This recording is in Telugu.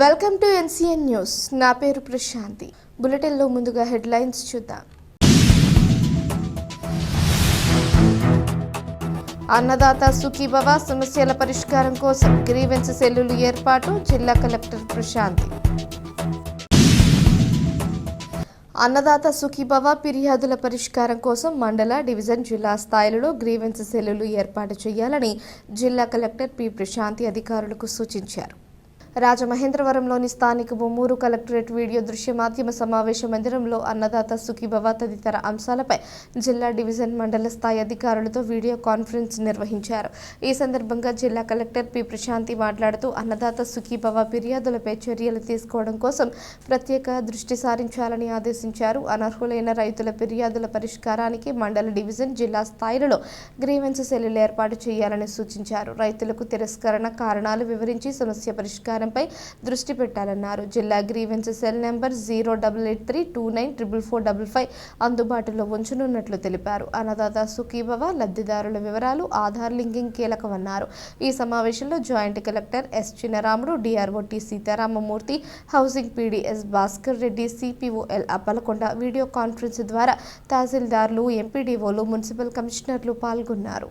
Welcome to NCN news. నా పేరు ప్రశాంతి. బులెటిన్లో ముందుగా హెడ్లైన్స్ చూద్దాం. అన్నదాత సుఖీభవ సమస్యల పరిష్కారం కోసం గ్రీవెన్స్ సెల్లులు ఏర్పాటు జిల్లా కలెక్టర్ ప్రశాంతి. అన్నదాత సుఖీభవ ఫిర్యాదుల పరిష్కారం కోసం మండల డివిజన్ జిల్లా స్థాయిలలో గ్రీవెన్స్ సెల్లులు ఏర్పాటు చేయాలని జిల్లా కలెక్టర్ పి. ప్రశాంతి అధికారులకు సూచించారు. రాజమహేంద్రవరంలోని స్థానిక బొమ్మూరు కలెక్టరేట్ వీడియో దృశ్య మాధ్యమ సమావేశ మందిరంలో అన్నదాత సుఖీభవ తదితర అంశాలపై జిల్లా డివిజన్ మండల స్థాయి అధికారులతో వీడియో కాన్ఫరెన్స్ నిర్వహించారు. ఈ సందర్భంగా జిల్లా కలెక్టర్ పి. ప్రశాంతి మాట్లాడుతూ అన్నదాత సుఖీభవ ఫిర్యాదులపై చర్యలు తీసుకోవడం కోసం ప్రత్యేక దృష్టి సారించాలని ఆదేశించారు. అనర్హులైన రైతుల ఫిర్యాదుల పరిష్కారానికి మండల డివిజన్ జిల్లా స్థాయిలలో గ్రీవెన్స్ సెల్లులు ఏర్పాటు చేయాలని సూచించారు. రైతులకు తిరస్కరణ కారణాలు వివరించి సమస్య పరిష్కారం పరిష్కారంపై దృష్టి పెట్టాలన్నారు. జిల్లా grievance cell number zero double eight three two nine triple four double five అందుబాటులో ఉంచనున్నట్లు తెలిపారు. అన్నదాత సుఖీభవ లబ్ధిదారుల వివరాలు ఆధార్ లింకింగ్ కీలకమన్నారు. ఈ సమావేశంలో joint collector S Chinnaramudu DRO T Seetharamamurthy housing PDS Bhaskar Reddy CPOL Appalakonda video conference ద్వారా తహసీల్దార్లు ఎంపీడీఓలు మున్సిపల్ కమిషనర్లు పాల్గొన్నారు.